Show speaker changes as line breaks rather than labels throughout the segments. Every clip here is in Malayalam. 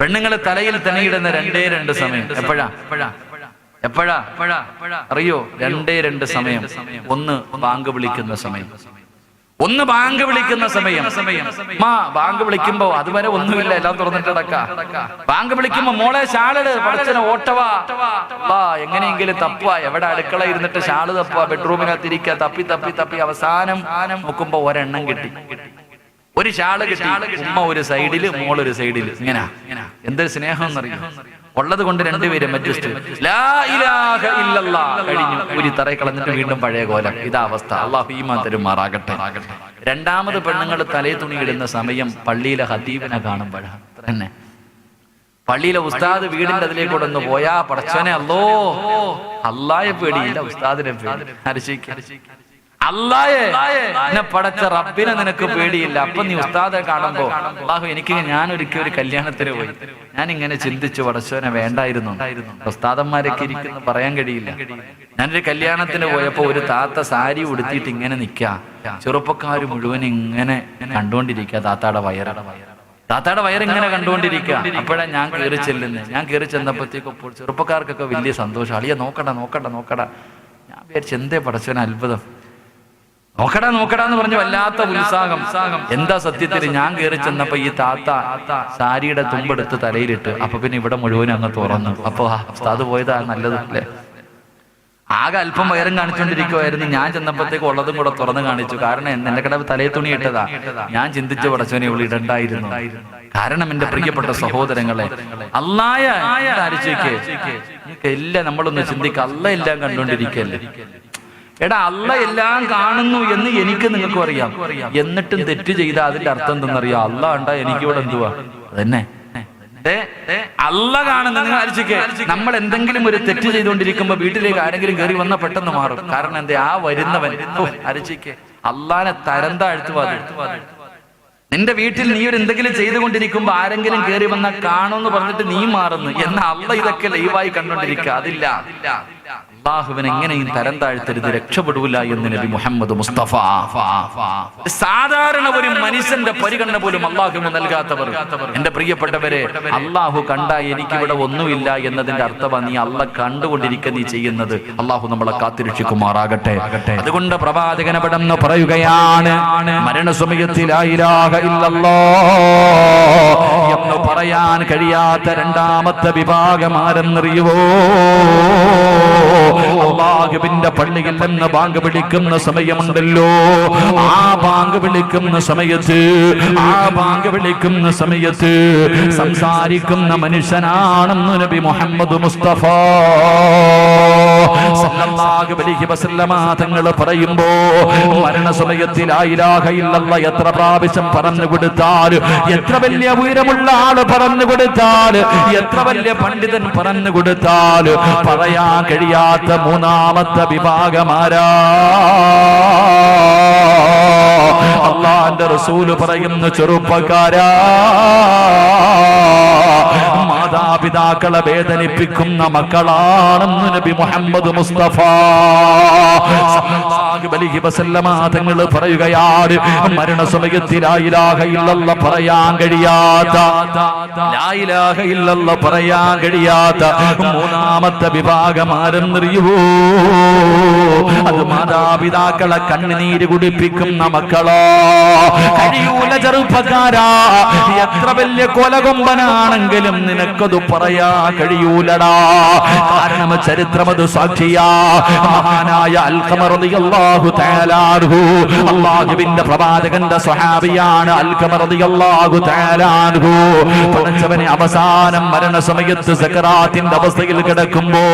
പെണ്ണുങ്ങൾ തലയിൽ തണിയിടുന്ന രണ്ടേ രണ്ട് സമയം. എപ്പോഴാ? എപ്പോഴാ? അറിയോ? രണ്ടേ രണ്ട് സമയം. ഒന്ന് ബാങ്ക് വിളിക്കുന്ന സമയം. ഒന്ന് ബാങ്ക് വിളിക്കുന്ന സമയം. മാ ബാങ്ക് വിളിക്കുമ്പോ അതുവരെ ഒന്നുമില്ല. എല്ലാം തുറന്നിട്ട് ബാങ്ക് വിളിക്കുമ്പോ മോളെ ഷാളിട് പഠിച്ചന ഓട്ടവാ. വാ എങ്ങനെയെങ്കിലും തപ്പുക എവിടെ അടുക്കള ഇരുന്നിട്ട് ഷാൾ തപ്പുക ബെഡ്റൂമിനകത്ത് ഇരിക്കുക. തപ്പി തപ്പി തപ്പി. അവസാനം നോക്കുമ്പോ ഒരെണ്ണം കിട്ടി. ഒരു ചാൾ കിട്ടി ഉമ്മ ഒരു സൈഡിൽ മോൾ ഒരു സൈഡിൽ. ഇങ്ങനെ. എന്തൊരു സ്നേഹം എന്നറിയാം? ഉള്ളത് കൊണ്ട് രണ്ടുപേരും അഡ്ജസ്റ്റ്. കഴിഞ്ഞു. ഒരു കളഞ്ഞിട്ട് വീണ്ടും പഴയ കോലം. ഇതാ അവസ്ഥ. അള്ളാഹു ഈമാൻ തരുമാറാകട്ടെ രണ്ടാമത് പെണ്ണുങ്ങൾ തലേ തുണി ഇടുന്ന സമയം പള്ളിയിലെ ഹദീബിനെ കാണുമ്പോഴാണ്. തന്നെ പള്ളിയിലെ ഉസ്താദ് വീടിന്റെ അതിലേക്കൂടെ ഒന്ന് പോയാ പടച്ചോനെ അല്ലോ അല്ലായ പേടിയില്ല ഉസ്താദിനെ പേടി. ഹരിശിക്ക്. അല്ലായെ എന്നെ പടച്ച റബ്ബിനെ നിനക്ക് പേടിയില്ല. അപ്പൊ നീ ഉസ്താദെ കാണുമ്പോ അള്ളാഹു എനിക്ക് ഞാൻ ഒരിക്കൽ ഒരു കല്യാണത്തിന് പോയി. ഞാൻ ഇങ്ങനെ ചിന്തിച്ചു പടച്ചോനെ വേണ്ടായിരുന്നു. ഉസ്താദന്മാരൊക്കെ ഇരിക്കുന്നു പറയാൻ കഴിയില്ല. ഞാനൊരു കല്യാണത്തിന് പോയപ്പോ ഒരു താത്ത സാരി ഉടുത്തിട്ട് ഇങ്ങനെ നിക്കാ. ചെറുപ്പക്കാര് മുഴുവൻ ഇങ്ങനെ കണ്ടുകൊണ്ടിരിക്കുക താത്താടെ വയറ. താത്താടെ വയറിങ്ങനെ കണ്ടുകൊണ്ടിരിക്കുക അപ്പോഴാ ഞാൻ കയറി ചെല്ലുന്നത് ഞാൻ കയറി ചെന്നപ്പോഴത്തേക്ക് ചെറുപ്പക്കാർക്കൊക്കെ വലിയ സന്തോഷം. അളിയ നോക്കട നോക്കട നോക്കട. ഞാൻ വിചാരിച്ചു എന്തേ പടച്ചവൻ അത്ഭുതം. നോക്കടാ നോക്കടാ എന്ന് പറഞ്ഞു വല്ലാത്ത ഉത്സാഹം. എന്താ സത്യത്തിൽ ഞാൻ കയറി ചെന്നപ്പോ ഈ താത്ത സാരിയുടെ തുമ്പെടുത്ത് തലയിലിട്ട്. അപ്പൊ പിന്നെ ഇവിടെ മുഴുവൻ അങ്ങ് തുറന്നു. അപ്പൊ അത് പോയതാ നല്ലത് അല്ലേ? ആകെ അല്പം വയറും കാണിച്ചുകൊണ്ടിരിക്കുവായിരുന്നു ഞാൻ ചെന്നപ്പോഴത്തേക്ക് ഉള്ളതും കൂടെ തുറന്നു കാണിച്ചു. കാരണം എന്റെ കട തലയെ തുണി ഇട്ടതാ. ഞാൻ ചിന്തിച്ചു പടച്ചവനെ ഇവിടെ ഇടണ്ടായിരുന്നു. കാരണം എന്റെ പ്രിയപ്പെട്ട സഹോദരങ്ങളെ അല്ലായ ആലോചിക്ക് എല്ലാം നമ്മളൊന്ന് ചിന്തിക്കുക അല്ല എല്ലാം കണ്ടുകൊണ്ടിരിക്കല്ലേ എടാ അല്ല എല്ലാം കാണുന്നു എന്ന് എനിക്ക് നിങ്ങൾക്കും അറിയാം. എന്നിട്ടും തെറ്റ് ചെയ്ത അതിന്റെ അർത്ഥം എന്തെന്നറിയാം? അല്ല ഉണ്ടാ എനിക്കിവിടെ എന്തുവാ? അതന്നെ അല്ല കാണുന്ന നിങ്ങൾ ആലോചിക്കേ. നമ്മൾ എന്തെങ്കിലും ഒരു തെറ്റ് ചെയ്തുകൊണ്ടിരിക്കുമ്പോ വീട്ടിലേക്ക് ആരെങ്കിലും കയറി വന്ന പെട്ടെന്ന് മാറും. കാരണം എന്താ? ആ വരുന്നവൻ. ആലോചിക്കേ. അള്ളാനെ തരം താഴ്ത്തുവാതെ നിന്റെ വീട്ടിൽ നീ ഒരു എന്തെങ്കിലും ചെയ്തുകൊണ്ടിരിക്കുമ്പോ ആരെങ്കിലും കയറി വന്ന കാണുമെന്ന് പറഞ്ഞിട്ട് നീ മാറുന്നു. എന്നാ അല്ല ഇതൊക്കെ ലൈവായി കണ്ടോണ്ടിരിക്കുക. അതില്ല. അള്ളാഹുവിനെ എങ്ങനെയും തരം താഴ്ത്തരുത് രക്ഷപ്പെടൂല എന്ന് നബി മുഹമ്മദ് മുസ്തഫ. സാധാരണ ഒരു മനുഷ്യന്റെ പരിഗണന പോലും അള്ളാഹുവിന് നൽകാത്തവർ. എന്റെ പ്രിയപ്പെട്ടവരെ അള്ളാഹു കണ്ട എനിക്കിവിടെ ഒന്നുമില്ല എന്നതിന്റെ അർത്ഥമാണ് നീ അള്ള കണ്ടുകൊണ്ടിരിക്കുക നീ ചെയ്യുന്നത്. അള്ളാഹു നമ്മളെ കാത്തിരക്ഷിക്കുമാറാകട്ടെ. അതുകൊണ്ട് പ്രവാചകന പടന്ന് പറയുകയാണ് മരണ എന്ന് പറയാൻ കഴിയാത്ത രണ്ടാമത്തെ വിഭാഗം ആരെന്നറിയുവോ? അള്ളാഹുവിന്റെ പള്ളിയിൽ നിന്ന് ബാങ്ക് വിളിക്കുന്ന സമയമുണ്ടല്ലോ. ആ ബാങ്ക് വിളിക്കുന്ന സമയത്ത് ആ ബാങ്ക് വിളിക്കുന്ന സമയത്ത് സംസാരിക്കുന്ന മനുഷ്യനാണെന്ന് നബി മുഹമ്മദ് മുസ്തഫ. തങ്ങൾ പറയുമ്പോ മരണസമയത്തിൽ എത്ര പ്രാവശ്യം പറഞ്ഞു കൊടുത്താൽ എത്ര വലിയ ഉയരമുള്ള ആൾ പറഞ്ഞു കൊടുത്താൽ എത്ര വലിയ പണ്ഡിതൻ പറഞ്ഞു കൊടുത്താൽ പറയാൻ കഴിയാത്ത മൂന്നാമത്തെ വിഭാഗമാരാ അള്ളാന്റെ റസൂൽ പറയുന്ന ചെറുപ്പക്കാരാ. മാതാപിതാക്കളെ വേദനിപ്പിക്കുന്ന മക്കളാണെന്ന് നബി മുഹമ്മദ് മുസ്തഫ. തങ്ങൾ പറയുകയാണ് മരണസമയത്തിൽ ലാ ഇലാഹ ഇല്ലല്ല പറയാൻ കഴിയാത്ത ഇല്ലല്ല പറയാൻ കഴിയാത്ത മൂന്നാമത്തെ വിഭാഗം ആരെന്നറിയുവോ അത് മാതാപിതാക്കളെ കണ്ണുനീര് കുടിപ്പിക്കുന്ന മക്കളോ? കഴിയൂല ചെറുപ്പക്കാരാ എത്ര വലിയ കൊലകൊമ്പനാണെങ്കിലും നിനക്കത് പറയാ കഴിയൂലടാ. കാരണം ചരിത്രം അത് സാക്ഷിയാ. മഹാനായ അൽക്കമറിയാഹു തേലാർഹു അള്ളാഹുവിന്റെ പ്രവാചകന്റെ സ്വഹാബിയാണ് അൽക്കമറിയാഹു തേലാർഹു പഠിച്ചവനെ അവസാനം മരണസമയത്ത് സക്കറാത്തിന്റെ അവസ്ഥയിൽ കിടക്കുമ്പോ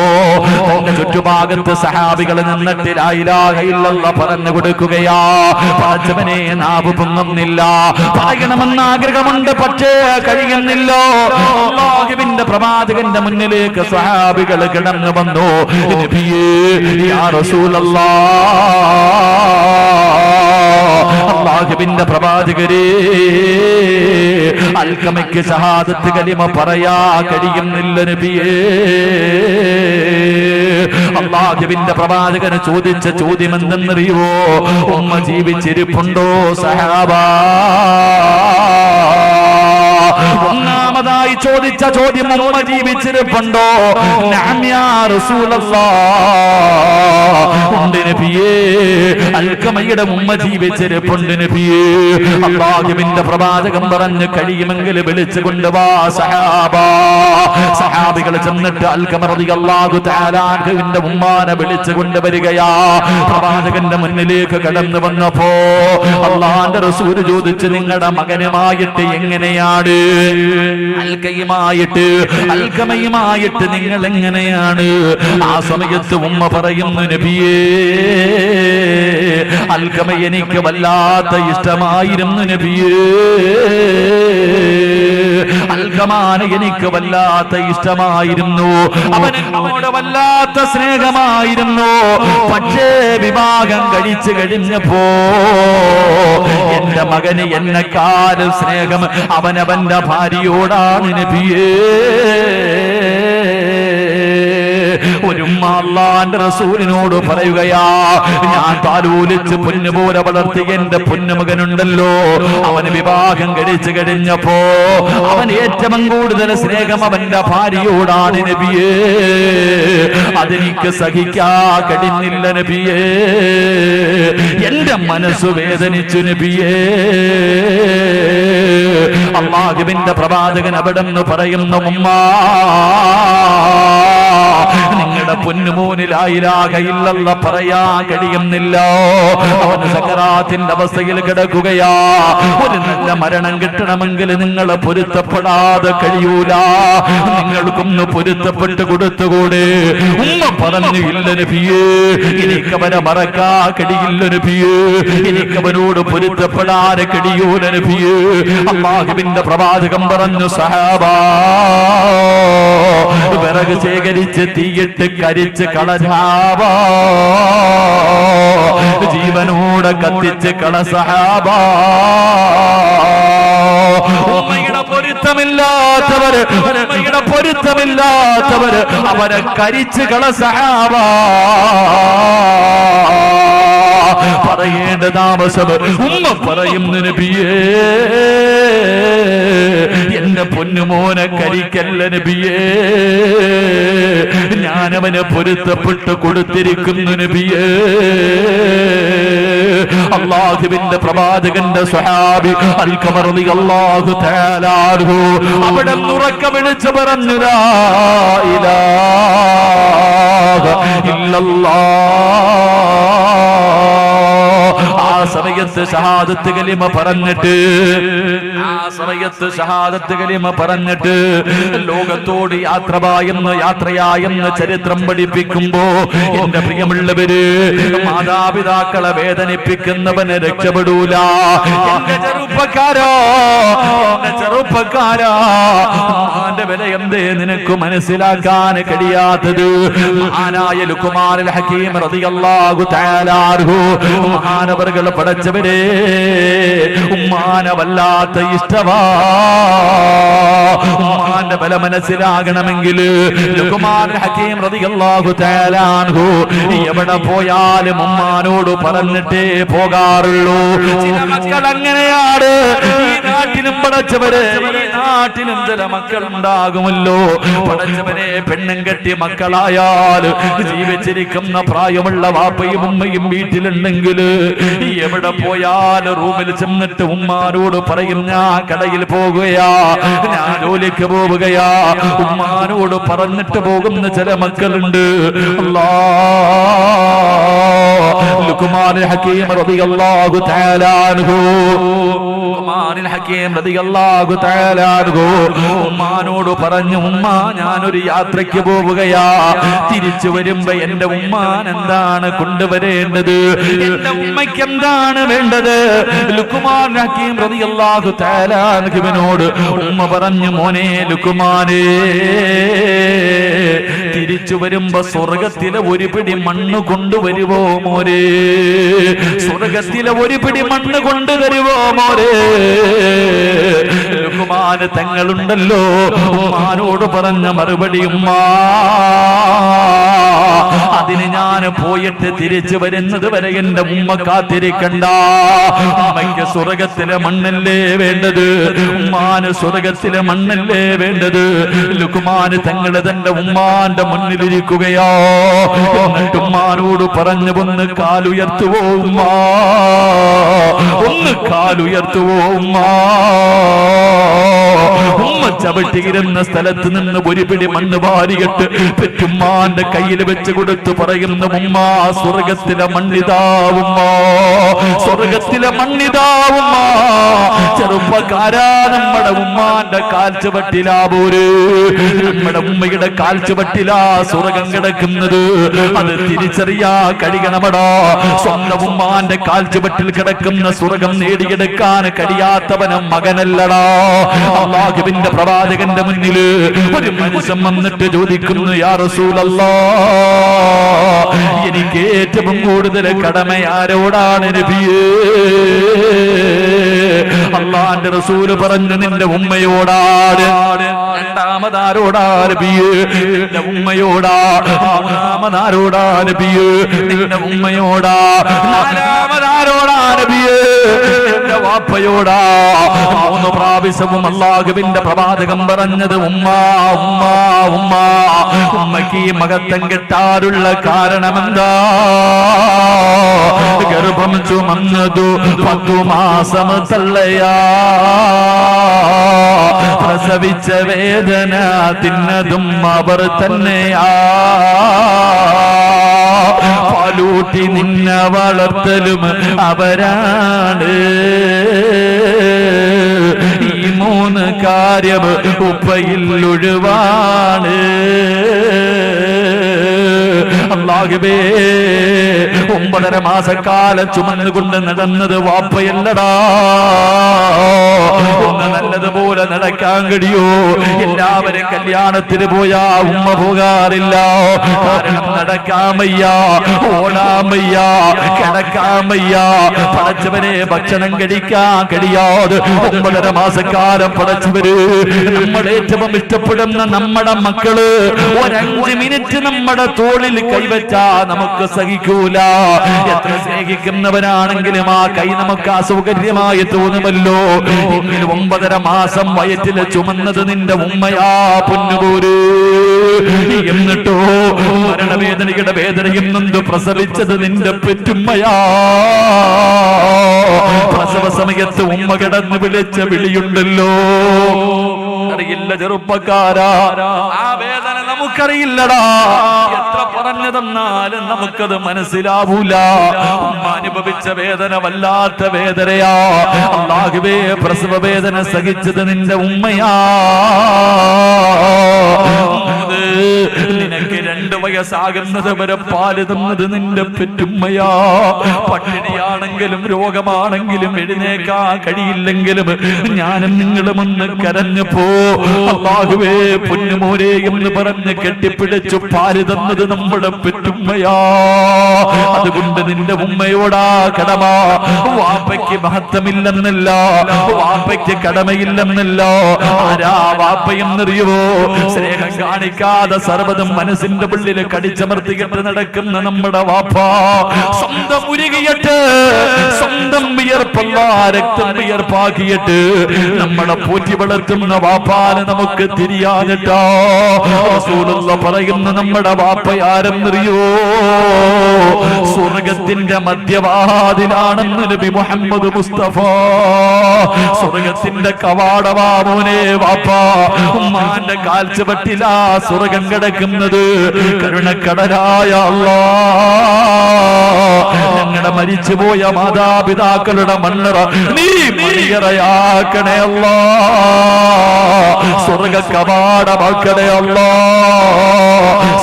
തന്റെ ചുറ്റുഭാഗത്ത് സഹാബികൾ നിന്നിട്ട് ഇല്ലല്ലാഹ് പറഞ്ഞു കൊടുക്കുകയാ. പഠിച്ചവനെ നാവ് പൊങ്ങുന്നില്ല. പറയണമെന്ന് ആഗ്രഹമുണ്ട് പക്ഷേ കഴിയുന്നില്ലോ. അല്ലാഹുവിന്റെ പ്രവാചകന്റെ മുന്നിലേക്ക് സഹാബികൾ കിടന്നു വന്നു. അള്ളാഹുവിന്റെ പ്രവാചകരെ അൽക്കമയ്ക്ക് ഷഹാദത്ത് കലിമ പറയാ കഴിയുന്നില്ല നബിയേ. അള്ളാഹുവിന്റെ പ്രവാചകന് ചോദിച്ച ചോദ്യം എന്തെന്നറിയോ ഉമ്മ ജീവിച്ചിരിപ്പുണ്ടോ സഹാബ? രണ്ടാമതായി ചോദിച്ച ചോദ്യം ഉമ്മ ജീവിച്ചിരിപ്പുണ്ടോ? അൽക്കമയുടെ ഉമ്മ ജീവിച്ചിരിപ്പുണ്ട് നബിയേ. അള്ളാഹുവിന്റെ പ്രവാചകം പറഞ്ഞു കഴിയുമെങ്കിൽ വിളിച്ചു കൊണ്ടുവാ സഹാബാ. സഹാബികൾ ചെന്നിട്ട് അൽക്കമറതി റളിയല്ലാഹു താലാഖുവിന്റെ ഉമ്മാനെ വിളിച്ചു കൊണ്ടുവരികയാ. പ്രവാചകന്റെ മുന്നിലേക്ക് കടന്നു വന്നപ്പോ അള്ളാന്റെ റസൂര് ചോദിച്ച് നിങ്ങളുടെ മകനുമായിട്ട് എങ്ങനെയാണ്? അൽക്കയുമായിട്ട് അൽക്കമയുമായിട്ട് നിങ്ങൾ എങ്ങനെയാണ് ആ സമയത്ത് ഉമ്മ പറയുന്നു നബിയേ അൽക്കമ എനിക്ക് വല്ലാത്ത ഇഷ്ടമായിരുന്നു നബിയേ. അൽക്കമാണ് എനിക്ക് വല്ലാത്ത ഇഷ്ടമായിരുന്നു. അവൻ എന്നോട് വല്ലാത്ത സ്നേഹമായിരുന്നു. പക്ഷേ വിവാഹം കഴിച്ചു കഴിഞ്ഞപ്പോ എന്റെ മകന് എന്നെക്കാരും സ്നേഹം അവനവന്റെ ഭാര്യയോടാണ് നബിയേ. ഒരു അള്ളാന്റെ റസൂലിനോട് പറയുകയാ ഞാൻ താലൂലിച്ച് പൊന്നുപോലെ വളർത്തിയ എന്റെ പൊന്നുമകനുണ്ടല്ലോ അവന് വിവാഹം കഴിച്ചു കഴിഞ്ഞപ്പോ അവൻ ഏറ്റവും കൂടുതൽ സ്നേഹം അവന്റെ ഭാര്യയോടാണ് നബിയേ. അതെനിക്ക് സഹിക്കാ കഴിഞ്ഞില്ല നബിയേ. എന്റെ മനസ്സ് വേദനിച്ചു നബിയേ. അള്ളാഹുവിന്റെ പ്രവാചകൻ അവിടെ നിന്ന് പറയുന്നു ഉമ്മ നിങ്ങളുടെ പൊന്നുമോനിലായിരാകയില്ലെന്ന പറയാൻ കഴിയുന്നില്ല. അവന് സകരാത്തിന്റെ അവസ്ഥയിൽ കിടക്കുകയാ. ഒരു നല്ല മരണം കിട്ടണമെങ്കിൽ നിങ്ങൾ പൊരുത്തപ്പെടാതെ കഴിയൂല. നിങ്ങൾക്കൊന്ന് പൊരുത്തപ്പെട്ട് കൊടുത്തുകൂടെ? ഉമ്മ പറഞ്ഞു ഇല്ല പിയേ എനിക്കവനെ മറക്കാ കഴിയില്ല പിയേ എനിക്കവനോട് പൊരുത്തപ്പെടാതെ കഴിയൂല പിയേ അള്ളാഹുവിന്റെ പ്രവാചകം പറഞ്ഞു സഹാബ വിറക് ശേഖരിച്ച് തീയിട്ട് കരിച്ച് കളരാവോ ജീവനോടെ കത്തിച്ച് കളസഹാബോ ഉമ്മയുടെ പൊരുത്തമില്ലാത്തവര് ഉമ്മയുടെ പൊരുത്തമില്ലാത്തവര് അവരെ കരിച്ചു കള കളസഹാബാ പറയേണ്ട താമസം ഉമ്മ പറയും നബിയേ. എന്റെ പൊന്നുമോനെ കരിക്കല്ല നബിയേ. ഞാനവന് പൊരുത്തപ്പെട്ട് കൊടുത്തിരിക്കുന്നു നബിയേ. അള്ളാഹുവിന്റെ പ്രവാചകന്റെ സ്വഹാബി അൽക്കമർലി അള്ളാഹു തേലാർഹു അവിടെ നുറക്ക വിളിച്ചു പറഞ്ഞു സമയത്ത് ഷഹാദത്ത് കലിമ പറഞ്ഞിട്ട് ആ സമയത്ത് ഷഹാദത്ത് കലിമ പറഞ്ഞിട്ട് ലോകത്തോട് യാത്ര പായെന്ന് യാത്രയായെന്ന് ചരിത്രം പഠിപ്പിക്കുമ്പോ എന്റെ പ്രിയമുള്ളവര് മാതാപിതാക്കളെ വേദനിപ്പിക്കുന്നവന് രക്ഷപ്പെടൂല. ചെറുപ്പക്കാരാ ഉമ്മാന്റെ വില എന്തേ നിനക്ക് മനസ്സിലാക്കാൻ കഴിയാത്തത്? മഹാനായ ലുക്കുമാരൽ ഹക്കീം റളിയല്ലാഹു തആലാഹു മഹാനവർകൾ പടച്ചവരെ ഉമ്മാന വല്ലാത്ത ഇഷ്ടവാ. ഉമ്മാന്റെ ബല മനസ്സിലാകണമെങ്കിൽ ലുക്കുമാരൽ ഹക്കീം റളിയല്ലാഹു തആലാഹു എവിടെ പോയാലും ഉമ്മാനോട് പറഞ്ഞിട്ടേ പോകാറുള്ളൂ. ചില മക്കൾ അങ്ങനെയാണ്. ഈ നാട്ടിലും പടച്ചവരെ നാട്ടിലും ചില മക്കൾ ഉണ്ടാകുമല്ലോ പടച്ചവനെ പെണ്ണും കെട്ടി മക്കളായാൽ ജീവിച്ചിരിക്കുന്ന പ്രായമുള്ള വാപ്പയും ഉമ്മയും വീട്ടിലുണ്ടെങ്കിൽ എവിടെ പോയാൽ റൂമിൽ ചെന്നിട്ട് ഉമ്മാരോട് പറയും ഞാൻ കടയിൽ പോകുകയാ. ഞാൻ ജോലിക്ക് പോവുകയാ. ഉമ്മാനോട് പറഞ്ഞിട്ട് പോകുന്ന ചില മക്കളുണ്ട്. അല്ലാ. ലുക്മാൻ ഹക്കീം റളിയല്ലാഹു തആല അൻഹു. ലുക്മാൻ ഹക്കീം റളിയല്ലാഹു തആല അൻഹു. ഉമ്മാനോട് പറഞ്ഞു ഉമ്മ ഞാനൊരു യാത്രയ്ക്ക് പോവുകയാ. തിരിച്ചു വരുമ്പോ എന്റെ ഉമ്മാൻ എന്താണ് കൊണ്ടുവരേണ്ടത്? ഉമ്മയ്ക്ക് എന്താണ് വേണ്ടത്? ലുക്കുമാൻ ഉമ്മ പറഞ്ഞു മോനെ ലുക്കുമാനേ തിരിച്ചു വരുമ്പോ സ്വർഗത്തിലെ ഒരു പിടി മണ്ണ് കൊണ്ടുവരുവോ മോരെ? സ്വർഗത്തിലെ ഒരു പിടി മണ്ണ് കൊണ്ടുവരുവോ മോരെ? ലുക്കുമാന് തങ്ങളുണ്ടല്ലോ. ഉമ്മാനോട് പറഞ്ഞ മറുപടി ഉമ്മാ അതിന് ഞാൻ പോയിട്ട് തിരിച്ചു വരുന്നത് വരെ എന്റെ ഉമ്മ കാത്തിരിക്കണ്ട. ഉമ്മയ്ക്ക് സ്വർഗത്തിലെ മണ്ണല്ലേ വേണ്ടത്? ഉമ്മാന് സ്വർഗത്തിലെ മണ്ണല്ലേ വേണ്ടത്? ലുക്കുമാന് തങ്ങൾ തന്റെ ഉമ്മാന്റെ മുന്നിലിരിക്കുകയോ എന്നിട്ട് ഉമ്മാനോട് പറഞ്ഞു ഒന്ന് കാലുയർത്തുവോ ഉമ്മാ? ഒന്ന് കാലുയർത്തുവോ ഉമ്മ? ഉമ്മ ചവിട്ടിയിരുന്ന സ്ഥലത്ത് നിന്ന് ഒരു പിടി മണ്ണ് വാരിയിട്ട് പെറ്റുമ്മാന്റെ കയ്യിൽ വെച്ച് കൊടുത്ത് പറയുന്ന ഉമ്മ സ്വർഗത്തിലെ മണ്ണിതാവുമ്മ സ്വർഗത്തിലെ മണ്ണിതാവുമ്മ ചെറുപ്പക്കാരാ നമ്മുടെ ഉമ്മാന്റെ കാൽച്ചുവട്ടിലാ പോര്. നമ്മുടെ ഉമ്മയുടെ കാൽച്ചുവട്ടിലാ സ്വർഗം കിടക്കുന്നത്. അത് തിരിച്ചറിയാ കഴിയണമടാ. സ്വന്തം ഉമ്മാന്റെ കാൽച്ചുവട്ടിൽ കിടക്കുന്ന സ്വർഗം നേടിയെടുക്കാൻ കഴിയാത്തവനും മകനല്ലടാ. അള്ളാഹുവിന്റെ പ്രവാചകന്റെ മുന്നിൽ ഒരു മനുഷ്യൻ വന്നിട്ട് ചോദിക്കുന്നു യാ റസൂലല്ലാ എനിക്ക് ഏറ്റവും കൂടുതൽ കടമ ആരോടാണ് നബിയേ? അള്ളാന്റെ റസൂൽ പറഞ്ഞു നിന്റെ ഉമ്മയോടാണ്. നബിയേ നിന്റെ ഉമ്മയോടാ നബിയേ നിന്റെ ഉമ്മയോടാ നാലാമതാരോടാ നബിയേ നിന്റെ വാപ്പയോടാ. മൂന്ന് പ്രാവശ്യവും അള്ളാഹുവിന്റെ പ്രവാചകം പറഞ്ഞത് ഉമ്മ ഉമ്മ ഉമ്മ. ഉമ്മക്ക് ഈ മകത്തം കിട്ടാറുള്ള കാരണമെന്താ? ഗർഭം ചുമന്നതു പത്തു മാസം തള്ളയാ. പ്രസവിച്ച വേദന തിന്നതും അവർ തന്നെയാ പാലൂട്ടി നിന്നെ വളർത്തലും അവരാണ്. കാര്യം ഉപ്പയിൽ ഒഴിവാണ് അള്ളാഹുബേ ഒമ്പതര മാസക്കാലം ചുമന്നുകൊണ്ട് നടന്നത് വാപ്പയല്ലടാ. ഒന്ന് നല്ലതുപോലെ നടക്കാൻ കഴിയോ. എല്ലാവരും കല്യാണത്തിന് പോയാ ഉമ്മ പോകാറില്ല. വയ്യ കിടക്കാൻ വയ്യ. പടച്ചവനെ ഭക്ഷണം കഴിക്കാൻ കഴിയാതെ ഒമ്പതര മാസക്കാലം പടച്ചവര് നമ്മൾ ഏറ്റവും ഇഷ്ടപ്പെടുന്ന നമ്മുടെ മക്കൾ ഒരഞ്ച് മിനിറ്റ് നമ്മുടെ തോളിൽ കൈവച്ചാ നമുക്ക് സഹിക്കൂല. എത്ര സ്നേഹിക്കുന്നവനാണെങ്കിലും ആ കൈ നമുക്ക് അസൗകര്യമായി തോന്നുമല്ലോ. എങ്കിലും ഒമ്പതര മാസം വയറ്റിൽ ചുമന്നത് നിന്റെ ഉമ്മയാ പൊന്നുപോര്. എന്നിട്ടോ മരണവേദനയുടെ വേദനയും നൊന്ത് പ്രസവിച്ചത് നിന്റെ പെറ്റുമ്മയാ. പ്രസവ സമയത്ത് ഉമ്മ കിടന്ന് വിളിച്ച വിളിയുണ്ടല്ലോ. അറിയില്ല ചെറുപ്പക്കാരാ. ആ വേദന നമുക്കറിയില്ലടാ. എത്ര പറഞ്ഞു തന്നാലും നമുക്കത് മനസ്സിലാവൂല. അനുഭവിച്ച വേദന വല്ലാത്ത വേദനയാ. അള്ളാഹുവേ പ്രസവ വേദന സഹിച്ചത് നിന്റെ ഉമ്മയാ. നിനക്ക് രണ്ട് വയസ്സാകുന്നത് വരെ പാൽ തന്നത് നിന്റെ പെറ്റുമ്മയാ. പട്ടിണിയാണെങ്കിലും രോഗമാണെങ്കിലും എഴുന്നേക്കാൻ കഴിയില്ലെങ്കിലും ഞാനും നിങ്ങളും ഒന്ന് കരഞ്ഞപ്പോ അള്ളാഹുവേ പൊന്നുമോരെ എന്ന് പറഞ്ഞ് കെട്ടിപ്പിടിച്ചു പാൽ തന്നത് നമ്മുടെ പെറ്റുമ്മയാ. അതുകൊണ്ട് നിന്റെ ഉമ്മയോടാ കടമ. വാപ്പയ്ക്ക് മഹത്വമില്ലെന്നല്ല. വാപ്പയ്ക്ക് കടമയില്ലെന്നല്ല. ആരാ വാപ്പയെന്നറിയുവോ സ്നേഹം കാണിക്കാതെ സർവതും മനസ്സിന്റെ ഉള്ളിൽ കടിച്ചമർത്തിയിട്ട് നടക്കുന്ന നമ്മുടെ വാപ്പ. സ്വന്തം ഉരുകിയിട്ട് സ്വന്തം വിയർപ്പല്ല രക്തം വിയർപ്പാക്കിയിട്ട് നമ്മളെ പോറ്റി വളർത്തുന്ന വാപ്പാനെ നമുക്ക് തിരിയാനിട്ടോ? പറയുന്ന നമ്മുടെ വാപ്പ ആരെന്നറിയോ സ്വർഗത്തിന്റെ മധ്യവാതിലാണെന്ന് നബി മുഹമ്മദ് മുസ്തഫ. സ്വർഗത്തിന്റെ കവാടവാമോനെ വാപ്പ. ഉമ്മാന്റെ കാൽച്ചുവട്ടിലാ സ്വർഗം കിടക്കുന്നത്. കരുണക്കടലായ അല്ലാ മരിച്ചുപോയ മാതാപിതാക്കളുടെ മണ്ണറ നീ മണിയറയാക്കണേ അല്ലാ. സ്വർഗ കവാടമാക്കണേ അല്ലാ.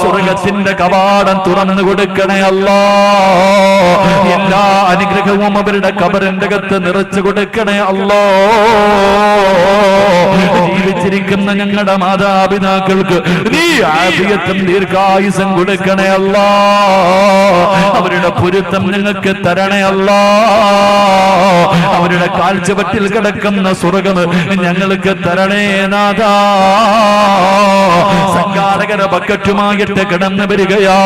സ്വർഗത്തിന്റെ കവാടം തുറന്നു കൊടുക്കണേ അല്ലാ. എല്ലാ അനുഗ്രഹവും അവരുടെ കബറിന്റെ അകത്ത് നിറച്ചു കൊടുക്കണേ അല്ലോ. ജീവിച്ചിരിക്കുന്ന ഞങ്ങളുടെ മാതാപിതാക്കൾക്ക് നീ ആദ്യത്തും ദീർഘായുസം കൊടുക്കണേ അല്ല. അവരുടെ പൊരുത്തം നിങ്ങൾക്ക് തരണേ അല്ല. അവരുടെ കാഴ്ചവട്ടിൽ കിടക്കുന്ന സ്വർഗം ഞങ്ങൾക്ക് തരണേ നാഥാ. സംഘാടകര ബക്കറ്റുമായിട്ട് കിടന്നു വരികയാ.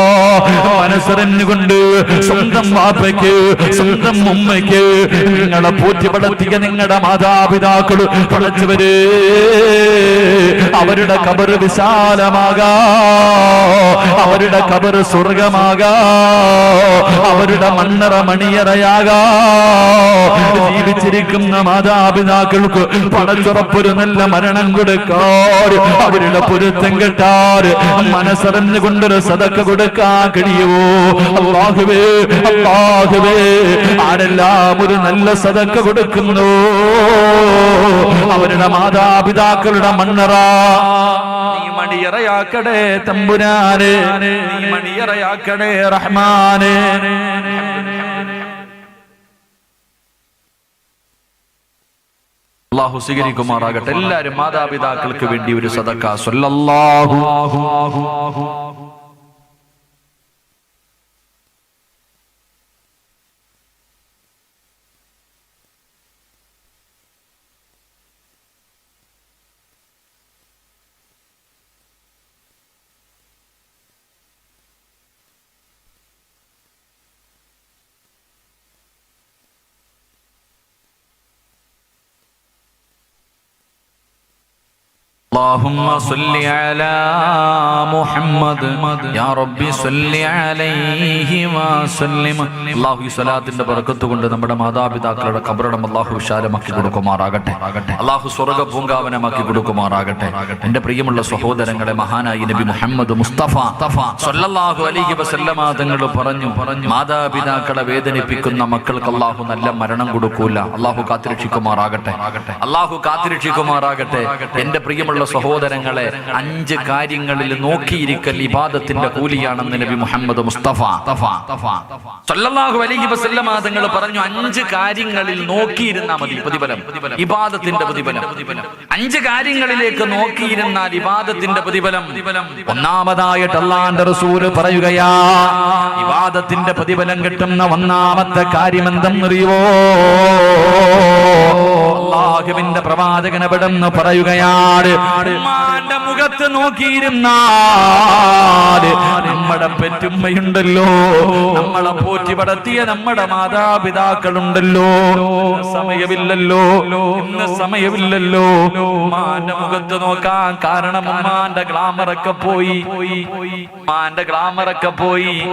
മനസ്സറിഞ്ഞുകൊണ്ട് സ്വന്തം വാപ്പയ്ക്ക് സ്വന്തം ഉമ്മയ്ക്ക് നിങ്ങളെ പോറ്റി നിങ്ങളുടെ മാതാപിതാക്കൾ പടച്ചവര്. അവരുടെ കബർ വിശാലമാകാ. അവരുടെ കബർ സ്വർഗമാകാ. അവരുടെ മണ്ണറ മണിയറയാകാ. ജീവിച്ചിരിക്കുന്ന മാതാപിതാക്കൾക്ക് പടച്ചുറപ്പൊരു നല്ല മരണം കൊടുക്കാർ. അവരുടെ പൊരുത്തം കെട്ടാർ. മനസ്സറിഞ്ഞു കൊണ്ടൊരു സതക്ക കൊടുക്കാൻ കഴിയുമോ അള്ളാഹുവേ അള്ളാഹുവേ ആരെല്ലാം ഒരു നല്ല സതക്ക കൊടുക്കുന്നു? അവരുടെ മാതാപിതാക്കളുടെ മണ്ണറ. നീ മണിയറയാക്കടേ തമ്പുരാന്. നീ മണിയറയാക്കടേ റഹ്മാന്. അള്ളാഹു സ്വീകരിക്കുമാറാകട്ടെ. എല്ലാവരും മാതാപിതാക്കൾക്ക് വേണ്ടി ഒരു സദക്ക. സ്വല്ലല്ലാഹു. اللهم صل على محمد يا ربي صل عليه وسلم അല്ലാഹു ഈ സ്വലാത്തിന്റെ ബർക്കത്ത് കൊണ്ട് നമ്മുടെ മാതാപിതാക്കളുടെ കബറിടം അല്ലാഹു വിശാലമാക്കി കൊടുക്കുമാറാകട്ടെ അല്ലാഹു സ്വർഗ പൂങ്കാവനമാക്കി കൊടുക്കുമാറാകട്ടെ എന്റെ പ്രിയമുള്ള സഹോദരങ്ങളെ മഹാനായി നബി മുഹമ്മദ് മുസ്തഫ സല്ലല്ലാഹു അലൈഹി വസല്ലമ തങ്ങൾ പറഞ്ഞു മാതാപിതാക്കളെ വേദനിപ്പിക്കുന്ന മക്കൾക്ക് അല്ലാഹു നല്ല മരണം കൊടുക്കൂല അല്ലാഹു കാത്തിരക്ഷിക്കുമാറാകട്ടെ അല്ലാഹു കാത്തിരക്ഷിക്കുമാറാകട്ടെ എന്റെ പ്രിയമുള്ള സഹോദരങ്ങളെ അഞ്ച് കാര്യങ്ങളിൽ നോക്കിയിരിക്കൽ ഇബാദത്തിന്റെ കൂലിയാണെന്ന് നബി മുഹമ്മദ് മുസ്തഫ. സല്ലല്ലാഹു അലൈഹി വസല്ലമ തങ്ങൾ പറഞ്ഞു അഞ്ച് കാര്യങ്ങളിൽ നോക്കിയിരുന്നാൽ മതി പ്രതിഫലം. ഇബാദത്തിന്റെ പ്രതിഫലം. അഞ്ച് കാര്യങ്ങളിലേക്ക് നോക്കിയിരുന്നാൽ ഇബാദത്തിന്റെ പ്രതിഫലം. ഒന്നാമതായിട്ട് അള്ളാന്റെ റസൂൽ പറയുകയാ ഇബാദത്തിന്റെ പ്രതിഫലം കിട്ടുന്ന ഒന്നാമത്തെ കാര്യം എന്തെന്നറിയുവോ? അള്ളാഹുവിന്റെ പ്രവാചകൻ എവിടെന്ന് പറയുകയാണ്? മുഖത്ത് നോക്കിയിരുന്നാൽ നമ്മുടെ പെറ്റുമ്മയുണ്ടല്ലോ. നമ്മളെ പോറ്റി പടത്തിയ നമ്മുടെ മാതാപിതാക്കളുണ്ടല്ലോ. സമയമില്ലല്ലോ. ഇന്ന് സമയമില്ലല്ലോ. ഉമ്മാന്റെ മുഖത്ത് നോക്കാൻ കാരണം ഉമ്മാന്റെ ഗ്ലാമറൊക്കെ പോയി. ഉമ്മാന്റെ ഗ്ലാമറൊക്കെ പോയി.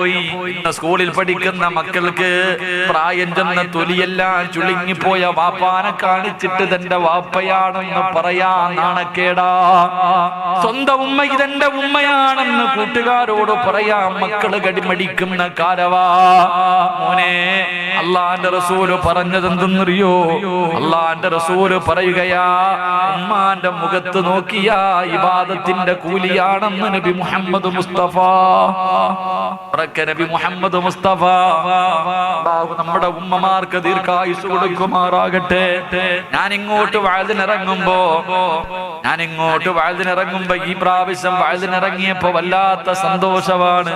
ഇന്ന് സ്കൂളിൽ പഠിക്കുന്ന മക്കൾക്ക് പ്രായം ചെന്ന തൊലിയെല്ലാം ചുളുങ്ങിപ്പോയ വാപ്പാനെ കാണിച്ചിട്ട് തന്റെ വാപ്പയാണെന്ന് പറയാ നാണക്കേടാ. സ്വന്തം ഉമ്മ ഇതെന്റെ ഉമ്മയാണെന്ന് കൂട്ടുകാരോട് പറയാം. മക്കൾ കടിമടിക്കുന്ന കാലവാ. മോനെ അള്ളാന്റെ റസൂൽ പറഞ്ഞത് എന്തെന്നറിയോ അള്ളാന്റെ റസൂൽ പറയുകയാ ഉമ്മാന്റെ മുഖത്ത് നോക്കിയ ഇബാദത്തിന്റെ കൂലിയാണെന്ന് നബി മുഹമ്മദ് മുസ്തഫ. നബി മുഹമ്മദ് മുസ്തഫ. നമ്മുടെ ഉമ്മമാർക്ക് ദീർഘായുസ് കൊടുക്കുമാറാകട്ടെ. ഞാൻ ഇങ്ങോട്ട് വാഴ്തിനിറങ്ങുമ്പോ ഞാൻ ഇങ്ങോട്ട് വാഴ്തിനിറങ്ങുമ്പോ ഈ പ്രാവശ്യം വാഴ്തിനിറങ്ങിയപ്പോ വല്ലാത്ത സന്തോഷമാണ്.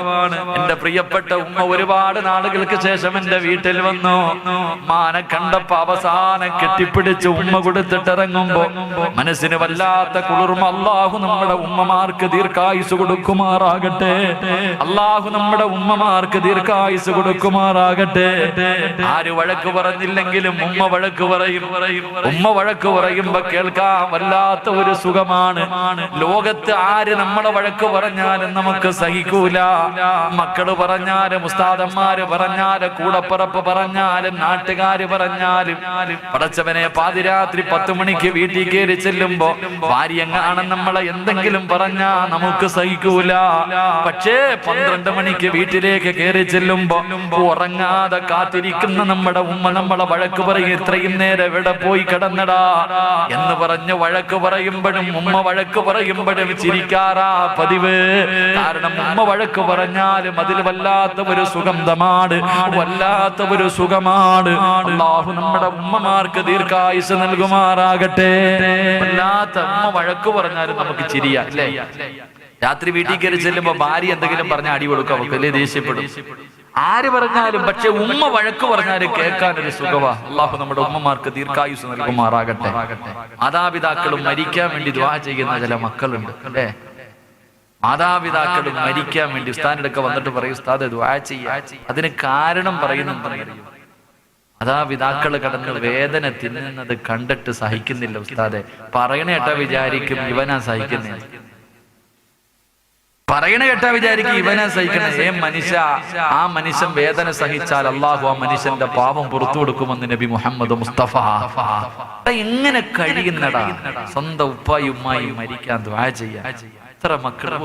എന്റെ പ്രിയപ്പെട്ട ഉമ്മ ഒരുപാട് നാളുകൾക്ക് ശേഷം എന്റെ വീട്ടിൽ വന്നു. മാനെ കണ്ടപ്പോ അവസാനം കെട്ടിപ്പിടിച്ച് ഉമ്മ കൊടുത്തിട്ട് ഇറങ്ങുമ്പോ മനസ്സിന് വല്ലാത്ത കുളിർമ. അള്ളാഹു നമ്മുടെ ഉമ്മമാർക്ക് ദീർഘായുസ് കൊടുക്കുമാറാകട്ടെ. അള്ളാഹു നമ്മുടെ ഉമ്മമാർക്ക് ദീർഘായുസ് കൊടുക്കുമാറാകട്ടെ. ആര് വഴക്ക് പറഞ്ഞില്ലെങ്കിലും ഉമ്മ വഴക്ക് പറയും. ഉമ്മ വഴക്ക് പറയുമ്പോ കേൾക്കാൻ വല്ലാത്ത ഒരു സുഖമാണ്. ലോകത്ത് ആര് നമ്മളെ വഴക്ക് പറഞ്ഞാലും നമുക്ക് സഹിക്കൂല. മക്കൾ പറഞ്ഞാലും ഉസ്താദന്മാര് പറഞ്ഞാൽ കൂടപ്പറപ്പ് പറഞ്ഞാലും നാട്ടുകാര് പറഞ്ഞാലും പടച്ചവനെ പാതിരാത്രി പത്ത് മണിക്ക് വീട്ടിൽ കയറി ചെല്ലുമ്പോ ഭാര്യങ്ങാണ് നമ്മളെ എന്തെങ്കിലും പറഞ്ഞാ നമുക്ക് സഹിക്കൂല. പക്ഷേ പന്ത്രണ്ട് മണിക്ക് വീട്ടിലേക്ക് കയറി ചെല്ലുമ്പോ ഉറങ്ങാതെ കാത്തിരിക്കുന്ന നമ്മുടെ ഉമ്മ നമ്മളെ വഴക്ക് പറയും ഇത്രയും നേരം എവിടെ പോയി കിടന്നടാ? എന്ന് പറഞ്ഞ് വഴക്ക് പറയുമ്പോഴും ഉമ്മ വഴക്ക് പറയുമ്പോഴും ചിരിക്കാറാ പതിവ്. കാരണം ഉമ്മ വഴക്ക് പറഞ്ഞാലും അതിൽ വല്ലാത്ത ഒരു സുഗന്ധമാണ് വല്ലാത്ത ഒരു സുഖമാണ്. അള്ളാഹു നമ്മുടെ ഉമ്മമാർക്ക് ദീർഘായുസ് നൽകുമാറാകട്ടെ. വല്ലാത്ത ഉമ്മ വഴക്ക് പറഞ്ഞാലും നമുക്ക് ചിരിയാ അല്ലേ? രാത്രി വീട്ടിൽ കയറി ചെല്ലുമ്പോ ഭാര്യ എന്തെങ്കിലും പറഞ്ഞ അടി കൊടുക്കും അവർക്ക് അല്ലേ? ദേഷ്യപ്പെടും. ആര് പറഞ്ഞാലും പക്ഷെ ഉമ്മ വഴക്ക് പറഞ്ഞാലും കേൾക്കാൻ ഒരു സുഖവാ. അള്ളാഹു നമ്മുടെ ഉമ്മമാർക്ക് ദീർഘായുസ് നൽകുമാറാകട്ടെ. മാതാപിതാക്കളും മരിക്കാൻ വേണ്ടി ദ്വാ ചെയ്യുന്ന ചില മക്കളുണ്ട് അല്ലേ? മാതാപിതാക്കളും മരിക്കാൻ വേണ്ടി ഉസ്താദിനൊക്കെ വന്നിട്ട് പറയും ഉസ്താദ് ദ്വാ ചെയ്യാ. അതിന് കാരണം പറയുന്നുണ്ട് മാതാപിതാക്കൾ കടന്ന് വേദന തിന്നുന്നത് കണ്ടിട്ട് സഹിക്കുന്നില്ല ഉസ്താദെ. പറയണ കേട്ടാ വിചാരിക്കും ഇവനാ സഹിക്കുന്നേ. പറയണ കേട്ടാ വിചാരിക്കും ഇവനാ സഹിക്കണേ ഏ മനുഷ്യ ആ മനുഷ്യൻ വേദന സഹിച്ചാൽ അള്ളാഹു ആ മനുഷ്യന്റെ പാപം പുറത്തു കൊടുക്കുമെന്ന് നബി മുഹമ്മദ് മുസ്തഫ. എങ്ങനെ കഴിയുന്നടാ. സ്വന്തം ഉപ്പായി ഉമ്മായി മരിക്കാൻ ദ്വാ ചെയ്യാൻ. എത്ര മക്കളും?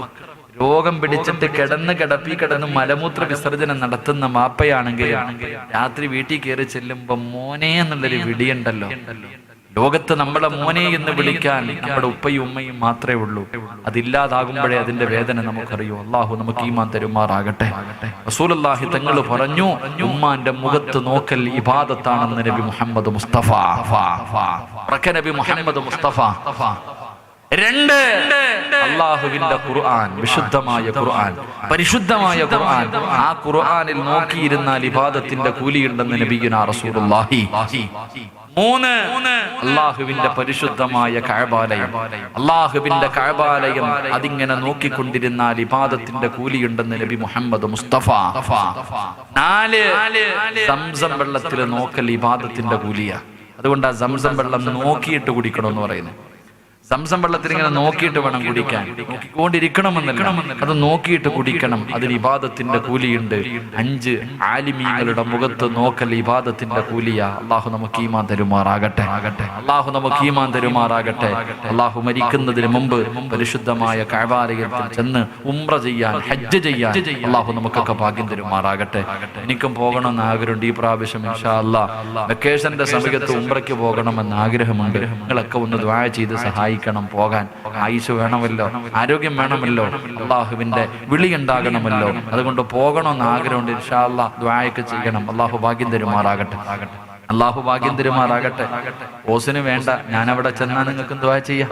രോഗം പിടിച്ചിട്ട് കിടന്ന് കിടപ്പി കിടന്ന് മലമൂത്ര വിസർജനം നടത്തുന്ന മാപ്പയാണെങ്കിൽ രാത്രി വീട്ടിൽ കയറി ചെല്ലുമ്പോ മോനെ എന്നുള്ളൊരു വിടിയുണ്ടല്ലോ ലോകത്ത് നമ്മളെ മോനെ എന്ന് വിളിക്കാൻ നമ്മുടെ ഉപ്പയും ഉമ്മയും മാത്രമേ ഉള്ളൂ. അതില്ലാതാകുമ്പോഴേ അതിന്റെ വേദന നമുക്കറിയൂ. അള്ളാഹു നമുക്ക് ഈമാൻ തരുമാറാകട്ടെ. റസൂലുള്ളാഹി തങ്ങൾ പറഞ്ഞു ഉമ്മാന്റെ മുഖത്ത് നോക്കൽ ഇബാദത്താണെന്ന് നബി മുഹമ്മദ് മുസ്തഫ. നബി മുഹമ്മദ് മുസ്തഫ. രണ്ട് അള്ളാഹുവിന്റെ ഖുർആൻ വിശുദ്ധമായ ഖുർആൻ പരിശുദ്ധമായ ഖുർആൻ ആ ഖുർആനിൽ നോക്കിയിരുന്നാൽ ഇബാദത്തിന്റെ കൂലിയുണ്ടെന്ന് നബിയുന റസൂലുള്ളാഹി. മൂന്ന് അള്ളാഹുവിന്റെ പരിശുദ്ധമായ കഴബാലയം അള്ളാഹുവിന്റെ കഴബാലയം അതിങ്ങനെ നോക്കിക്കൊണ്ടിരുന്നാൽ ഇബാദത്തിന്റെ കൂലിയുണ്ടെന്ന് നബി മുഹമ്മദ് മുസ്തഫ. നാല് സംസം വെള്ളത്തിൽ നോക്കൽ ഇബാദത്തിന്റെ കൂലിയ. അതുകൊണ്ട് ആ സംസം വെള്ളം നോക്കിയിട്ട് കുടിക്കണമെന്ന് പറയുന്നത്. സംസം വെള്ളത്തിൽ ഇങ്ങനെ നോക്കിയിട്ട് വേണം കുടിക്കാൻ. നോക്കിക്കൊണ്ടിരിക്കണമെന്നല്ല. അത് നോക്കിയിട്ട് കുടിക്കണം. അതിന് ഇബാദത്തിന്റെ കൂലിയുണ്ട്. അഞ്ച് ആലിമീങ്ങളുടെ മുഖത്ത് നോക്കൽ ഇബാദത്തിന്റെ കൂലിയാ. അള്ളാഹു നമുക്ക് ഈമാൻ തരുമാറാകട്ടെ. ആകട്ടെ അള്ളാഹു നമുക്ക് ഈമാൻ തരുമാറാകട്ടെ. അള്ളാഹു മരിക്കുന്നതിന് മുമ്പ് പരിശുദ്ധമായ കഴവാലയത്തിൽ ചെന്ന് ഉംറ ചെയ്യാൻ ഹജ്ജ് ചെയ്യാൻ അള്ളാഹു നമുക്കൊക്കെ ഭാഗ്യം തരുമാറാകട്ടെ. എനിക്കും പോകണമെന്ന് ആഗ്രഹമുണ്ട് ഈ പ്രാവശ്യം ഇൻഷാ അല്ലാ. വെക്കേഷന്റെ സമയത്ത് ഉംറയ്ക്ക് പോകണമെന്ന് ആഗ്രഹമുണ്ട്. നിങ്ങളൊക്കെ ഒന്ന് ദ്വായ ചെയ്ത് സഹായിക്കണം പോകാൻ. ആയുസ് വേണമല്ലോ ആരോഗ്യം വേണമല്ലോ അള്ളാഹുവിന്റെ വിളി ഉണ്ടാകണമല്ലോ. അതുകൊണ്ട് പോകണമെന്ന് ആഗ്രഹമുണ്ട് ദ്വായൊക്കെ ചെയ്യണം. അള്ളാഹു ഭാഗ്യം തരുമാറാകട്ടെ. അള്ളാഹു ഭാഗ്യം തരുമാറാകട്ടെ. ഓസിന് വേണ്ട ഞാൻ അവിടെ ചെന്നാൽ നിങ്ങൾക്ക് ദ്വാ ചെയ്യാം.